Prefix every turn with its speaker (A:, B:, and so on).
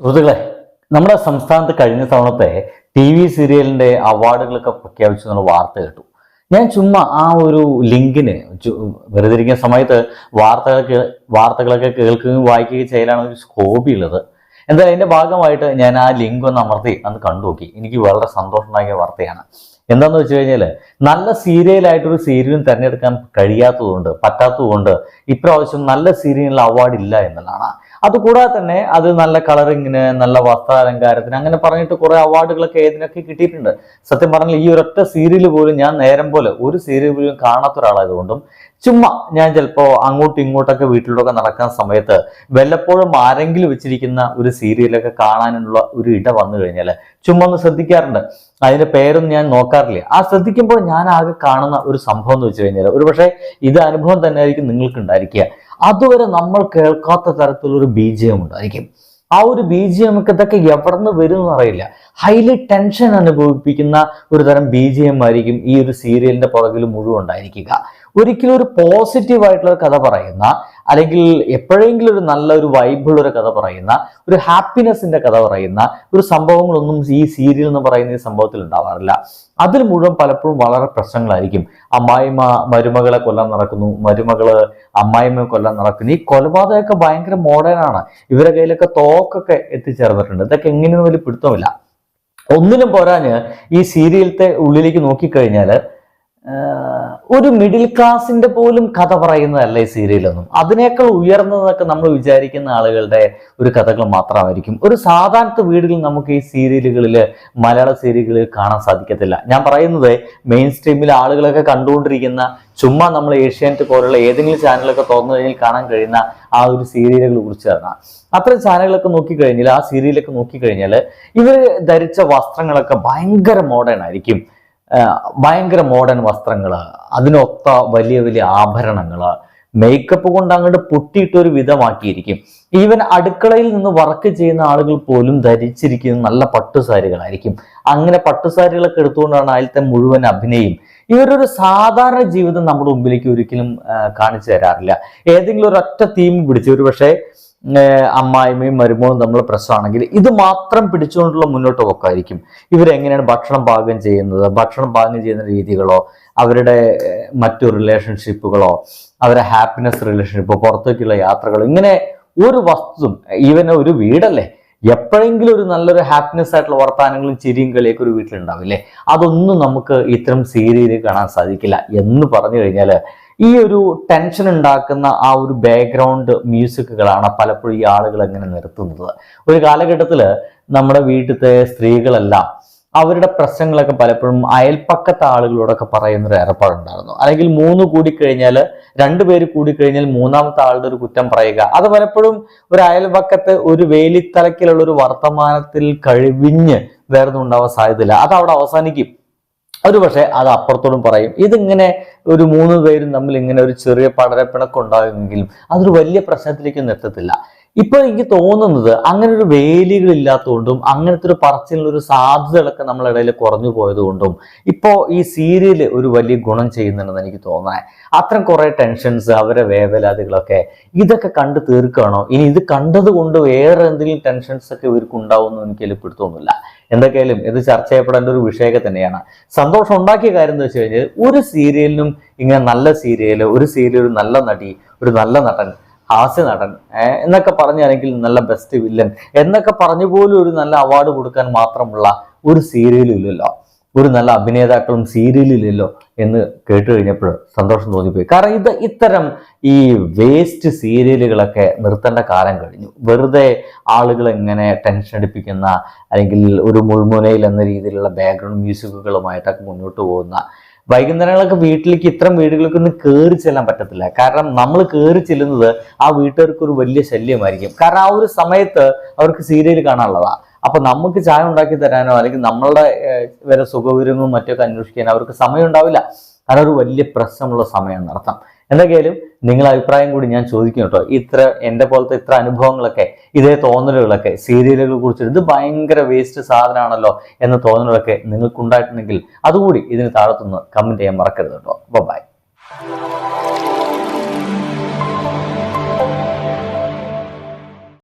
A: സുഹൃത്തുക്കളെ നമ്മുടെ സംസ്ഥാനത്ത് കഴിഞ്ഞ തവണത്തെ ടി വി സീരിയലിന്റെ അവാർഡുകളൊക്കെ പ്രഖ്യാപിച്ചു എന്നുള്ള വാർത്ത കേട്ടു. ഞാൻ ചുമ്മാ ആ ഒരു ലിങ്കിന് വെറുതെ ഇരിക്കുന്ന സമയത്ത് വാർത്തകളൊക്കെ വാർത്തകളൊക്കെ കേൾക്കുകയും വായിക്കുകയും ചെയ്യലാണ് ഒരു ഹോബി ഉള്ളത്. എന്തായാലും അതിന്റെ ഭാഗമായിട്ട് ഞാൻ ആ ലിങ്ക് ഒന്ന് അമർത്തി അന്ന് കണ്ടു നോക്കി എനിക്ക് വളരെ സന്തോഷമുണ്ടാക്കിയ വാർത്തയാണ്. എന്താന്ന് വെച്ച് കഴിഞ്ഞാൽ നല്ല സീരിയലായിട്ടൊരു സീരിയലും തിരഞ്ഞെടുക്കാൻ കഴിയാത്തതുകൊണ്ട് പറ്റാത്തതുകൊണ്ട് ഇപ്രാവശ്യം നല്ല സീരിയലിൽ അവാർഡ് ഇല്ല എന്നുള്ളതാണ്. അതുകൂടാതെ തന്നെ അത് നല്ല കളറിങ്ങിന് നല്ല വസ്ത്രാലങ്കാരത്തിന് അങ്ങനെ പറഞ്ഞിട്ട് കുറെ അവാർഡുകളൊക്കെ ഏതിനൊക്കെ കിട്ടിയിട്ടുണ്ട്. സത്യം പറഞ്ഞാൽ ഈ ഒരൊറ്റ സീരിയൽ പോലും ഞാൻ നേരം പോലെ ഒരു സീരിയൽ പോലും കാണാത്ത ഒരാളായതുകൊണ്ടും ചുമ്മാ ഞാൻ ചിലപ്പോൾ അങ്ങോട്ടും ഇങ്ങോട്ടൊക്കെ വീട്ടിലൂടെ നടക്കുന്ന സമയത്ത് വല്ലപ്പോഴും ആരെങ്കിലും വെച്ചിരിക്കുന്ന ഒരു സീരിയലൊക്കെ കാണാനുള്ള ഒരു ഇട വന്നു കഴിഞ്ഞാൽ ചുമ്മാ ഒന്ന് ശ്രദ്ധിക്കാറുണ്ട്. അതിന്റെ പേരൊന്നും ഞാൻ നോക്കാറില്ല. ആ ശ്രദ്ധിക്കുമ്പോൾ ഞാൻ ആകെ കാണുന്ന ഒരു സംഭവം എന്ന് വെച്ച് കഴിഞ്ഞാൽ ഒരു പക്ഷേ ഇത് അനുഭവം തന്നെ ആയിരിക്കും നിങ്ങൾക്ക് ഉണ്ടായിരിക്കുക അതുവരെ നമ്മൾ കേൾക്കാത്ത തരത്തിലുള്ള ഒരു ബീജയം ഉണ്ടായിരിക്കും. ആ ഒരു ബീജിയം ഒക്കെ ഇതൊക്കെ എവിടെ നിന്ന് വരും എന്ന് അറിയില്ല. ഹൈലി ടെൻഷൻ അനുഭവിപ്പിക്കുന്ന ഒരു തരം ബീജിയം ആയിരിക്കും ഈ ഒരു സീരിയലിന്റെ പുറകിൽ മുഴുവൻ ഉണ്ടായിരിക്കുക. ഒരിക്കലും ഒരു പോസിറ്റീവ് ആയിട്ടുള്ള ഒരു കഥ പറയുന്ന അല്ലെങ്കിൽ എപ്പോഴെങ്കിലും ഒരു നല്ല ഒരു വൈബുള്ള ഒരു കഥ പറയുന്ന ഒരു ഹാപ്പിനെസിന്റെ കഥ പറയുന്ന ഒരു സംഭവങ്ങളൊന്നും ഈ സീരിയൽ എന്ന് പറയുന്ന ഈ സംഭവത്തിൽ ഉണ്ടാവാറില്ല. അതിൽ മുഴുവൻ പലപ്പോഴും വളരെ പ്രശ്നങ്ങളായിരിക്കും. അമ്മായിമ്മ മരുമകളെ കൊല്ലാൻ നടക്കുന്നു മരുമകൾ അമ്മായിമ്മയെ കൊല്ലാൻ നടക്കുന്നു. ഈ കൊലപാതകമൊക്കെ ഭയങ്കര മോഡേൺ ആണ്. ഇവരുടെ കയ്യിലൊക്കെ തോക്കൊക്കെ എത്തിച്ചേർന്നിട്ടുണ്ട്. ഇതൊക്കെ എങ്ങനെയൊന്നും വലിയ പിടുത്തമില്ല. ഒന്നിനും പോരാഞ്ഞ് ഈ സീരിയലത്തെ ഉള്ളിലേക്ക് നോക്കിക്കഴിഞ്ഞാൽ ഒരു മിഡിൽ ക്ലാസിന്റെ പോലും കഥ പറയുന്നതല്ല ഈ സീരിയലൊന്നും. അതിനേക്കാൾ ഉയർന്നതൊക്കെ നമ്മൾ വിചാരിക്കുന്ന ആളുകളുടെ ഒരു കഥകൾ മാത്രമായിരിക്കും. ഒരു സാധാരണ വീടുകളിൽ നമുക്ക് ഈ സീരിയലുകളിൽ മലയാള സീരിയലുകളിൽ കാണാൻ സാധിക്കത്തില്ല. ഞാൻ പറയുന്നത് മെയിൻ സ്ട്രീമിൽ ആളുകളൊക്കെ കണ്ടുകൊണ്ടിരിക്കുന്ന ചുമ്മാ നമ്മൾ ഏഷ്യാനെറ്റ് പോലുള്ള ഏതെങ്കിലും ചാനലൊക്കെ തുറന്നു കഴിഞ്ഞാൽ കാണാൻ കഴിയുന്ന ആ ഒരു സീരിയലുകളെ കുറിച്ചാണ്. അത്തരം ചാനലുകളൊക്കെ നോക്കിക്കഴിഞ്ഞാൽ ആ സീരിയലൊക്കെ നോക്കിക്കഴിഞ്ഞാൽ ഇവർ ധരിച്ച വസ്ത്രങ്ങളൊക്കെ ഭയങ്കര മോഡേൺ ആയിരിക്കും. ഭയങ്കര മോഡേൺ വസ്ത്രങ്ങൾ അതിനൊത്ത വലിയ വലിയ ആഭരണങ്ങൾ മേക്കപ്പ് കൊണ്ട് അങ്ങോട്ട് പൊട്ടിയിട്ട് ഒരു വിധമാക്കിയിരിക്കും. ഈവൻ അടുക്കളയിൽ നിന്ന് വർക്ക് ചെയ്യുന്ന ആളുകൾ പോലും ധരിച്ചിരിക്കുന്ന നല്ല പട്ടുസാരികളായിരിക്കും അങ്ങനെ പട്ടുസാരികളൊക്കെ എടുത്തുകൊണ്ടാണ് അതിലത്തെ മുഴുവൻ അഭിനയം. ഇവരൊരു സാധാരണ ജീവിതം നമ്മുടെ മുമ്പിലേക്ക് ഒരിക്കലും കാണിച്ചു തരാറില്ല. ഏതെങ്കിലും ഒരൊറ്റ തീം പിടിച്ച് ഒരു പക്ഷേ അമ്മായിമ്മയും മരുമോളും തമ്മിലുള്ള പ്രശ്നമാണെങ്കിൽ ഇത് മാത്രം പിടിച്ചുകൊണ്ടുള്ള മുന്നോട്ട് പോക്കായിരിക്കും ഇവരെങ്ങനെയാണ് ഭക്ഷണം പാകം ചെയ്യുന്നത്? ഭക്ഷണം പാകം ചെയ്യുന്ന രീതികളോ അവരുടെ മറ്റു റിലേഷൻഷിപ്പുകളോ അവരുടെ ഹാപ്പിനെസ് റിലേഷൻഷിപ്പ് പുറത്തേക്കുള്ള യാത്രകളോ ഇങ്ങനെ ഒരു വസ്തുവും ഈവൻ ഒരു വീടല്ലേ? എപ്പോഴെങ്കിലും ഒരു നല്ലൊരു ഹാപ്പിനെസ് ആയിട്ടുള്ള വർത്തമാനങ്ങളും ചിരിയും കളിയൊക്കെ ഒരു വീട്ടിലുണ്ടാവില്ലേ? അതൊന്നും നമുക്ക് ഇത്തരം സീരിയലിൽ കാണാൻ സാധിക്കില്ല എന്ന് പറഞ്ഞു കഴിഞ്ഞാൽ ഈ ഒരു ടെൻഷൻ ഉണ്ടാക്കുന്ന ആ ഒരു ബാക്ക്ഗ്രൗണ്ട് മ്യൂസിക്കുകളാണ് പലപ്പോഴും ഈ ആളുകൾ എങ്ങനെ നിർത്തുന്നത്. ഒരു കാലഘട്ടത്തിൽ നമ്മുടെ വീട്ടിലത്തെ സ്ത്രീകളെല്ലാം അവരുടെ പ്രശ്നങ്ങളൊക്കെ പലപ്പോഴും അയൽപ്പക്കത്തെ ആളുകളോടൊക്കെ പറയുന്നൊരു ഏർപ്പാടുണ്ടായിരുന്നു. അല്ലെങ്കിൽ മൂന്ന് കൂടിക്കഴിഞ്ഞാൽ രണ്ടുപേര് കൂടിക്കഴിഞ്ഞാൽ മൂന്നാമത്തെ ആളുടെ ഒരു കുറ്റം പറയുക. അത് പലപ്പോഴും ഒരു അയൽപക്കത്ത് ഒരു വേലിത്തലക്കിലുള്ള ഒരു വർത്തമാനത്തിൽ കഴിവിഞ്ഞ് വേറൊന്നും ഉണ്ടാവാൻ സാധ്യതയില്ല. അത് അവിടെ അവസാനിക്കും. ഒരു പക്ഷേ അത് അപ്പുറത്തോടും പറയും. ഇതിങ്ങനെ ഒരു മൂന്ന് പേരും തമ്മിൽ ഇങ്ങനെ ഒരു ചെറിയ പടരപ്പിണക്കം ഉണ്ടാകുമെങ്കിലും അതൊരു വലിയ പ്രശ്നത്തിലേക്കൊന്നും എത്തത്തില്ല ഇപ്പൊ എനിക്ക് തോന്നുന്നത് അങ്ങനെ ഒരു വേലികൾ ഇല്ലാത്തതുകൊണ്ടും അങ്ങനത്തെ ഒരു പറച്ചിലൊരു സാധ്യതകളൊക്കെ നമ്മളിടയിൽ കുറഞ്ഞു പോയതുകൊണ്ടും ഇപ്പോ ഈ സീരിയൽ ഒരു വലിയ ഗുണം ചെയ്യുന്നുണ്ടെന്ന് എനിക്ക് തോന്നണേ. അത്തരം കുറെ ടെൻഷൻസ് അവരെ വേവലാതികളൊക്കെ ഇതൊക്കെ കണ്ടു തീർക്കുകയാണോ? ഇനി ഇത് കണ്ടത് കൊണ്ട് വേറെ എന്തെങ്കിലും ടെൻഷൻസ് ഒക്കെ ഇവർക്ക് ഉണ്ടാവുമെന്ന് എനിക്ക് എളുപ്പിടുത്തൊന്നുമില്ല. എന്തൊക്കെയാലും ഇത് ചർച്ച ചെയ്യപ്പെടേണ്ട ഒരു വിഷയമൊക്കെ തന്നെയാണ്. സന്തോഷം ഉണ്ടാക്കിയ കാര്യം എന്ന് വെച്ച് കഴിഞ്ഞാൽ ഒരു സീരിയലിനും ഇങ്ങനെ നല്ല സീരിയൽ ഒരു സീരിയൽ ഒരു നല്ല നടി ഒരു നല്ല നടൻ ഹാസ്യ നടൻ. എന്നൊക്കെ പറഞ്ഞാണെങ്കിൽ നല്ല ബെസ്റ്റ് വില്ലൻ എന്നൊക്കെ പറഞ്ഞു പോലും ഒരു നല്ല അവാർഡ് കൊടുക്കാൻ മാത്രമുള്ള ഒരു സീരിയലില്ലല്ലോ ഒരു നല്ല അഭിനേതാക്കളും സീരിയലില്ലല്ലോ എന്ന് കേട്ട് കഴിഞ്ഞപ്പോൾ സന്തോഷം തോന്നിപ്പോയി. കാരണം ഇത് ഇത്തരം ഈ വേസ്റ്റ് സീരിയലുകളൊക്കെ നിർത്തേണ്ട കാലം കഴിഞ്ഞു. വെറുതെ ആളുകൾ എങ്ങനെ ടെൻഷൻ അടിപ്പിക്കുന്ന അല്ലെങ്കിൽ ഒരു മുൾമുനയിൽ എന്ന രീതിയിലുള്ള ബാക്ക്ഗ്രൗണ്ട് മ്യൂസിക്കുകളുമായിട്ടൊക്കെ മുന്നോട്ട് പോകുന്ന വൈകുന്നേരങ്ങളൊക്കെ വീട്ടിലേക്ക് ഇത്തരം വീടുകൾക്ക് ഒന്നും കയറി ചെല്ലാൻ പറ്റത്തില്ല. കാരണം നമ്മൾ കയറി ചെല്ലുന്നത് ആ വീട്ടുകാർക്ക് ഒരു വലിയ ശല്യമായിരിക്കും. കാരണം ആ ഒരു സമയത്ത് അവർക്ക് സീരിയൽ കാണാനുള്ളതാ. അപ്പൊ നമുക്ക് ചായ ഉണ്ടാക്കി തരാനോ അല്ലെങ്കിൽ നമ്മളുടെ വരെ സുഖവിവരങ്ങളും മറ്റൊക്കെ അന്വേഷിക്കാനോ അവർക്ക് സമയം ഉണ്ടാവില്ല. ഒരു വലിയ പ്രശ്നമുള്ള സമയം നടത്താം. എന്തൊക്കെയാലും നിങ്ങളുടെ അഭിപ്രായം കൂടി ഞാൻ ചോദിക്കും കേട്ടോ. ഇത്ര എന്റെ പോലത്തെ ഇത്ര അനുഭവങ്ങളൊക്കെ ഇതേ തോന്നലുകളൊക്കെ സീരിയലുകളെ കുറിച്ച് ഇത് ഭയങ്കര വേസ്റ്റ് സാധനമാണല്ലോ എന്ന തോന്നലുകളൊക്കെ നിങ്ങൾക്ക് ഉണ്ടായിട്ടുണ്ടെങ്കിൽ അതുകൂടി ഇതിന് താഴത്തുനിന്ന് കമന്റ് ചെയ്യാൻ മറക്കരുത് കേട്ടോ. ബൈ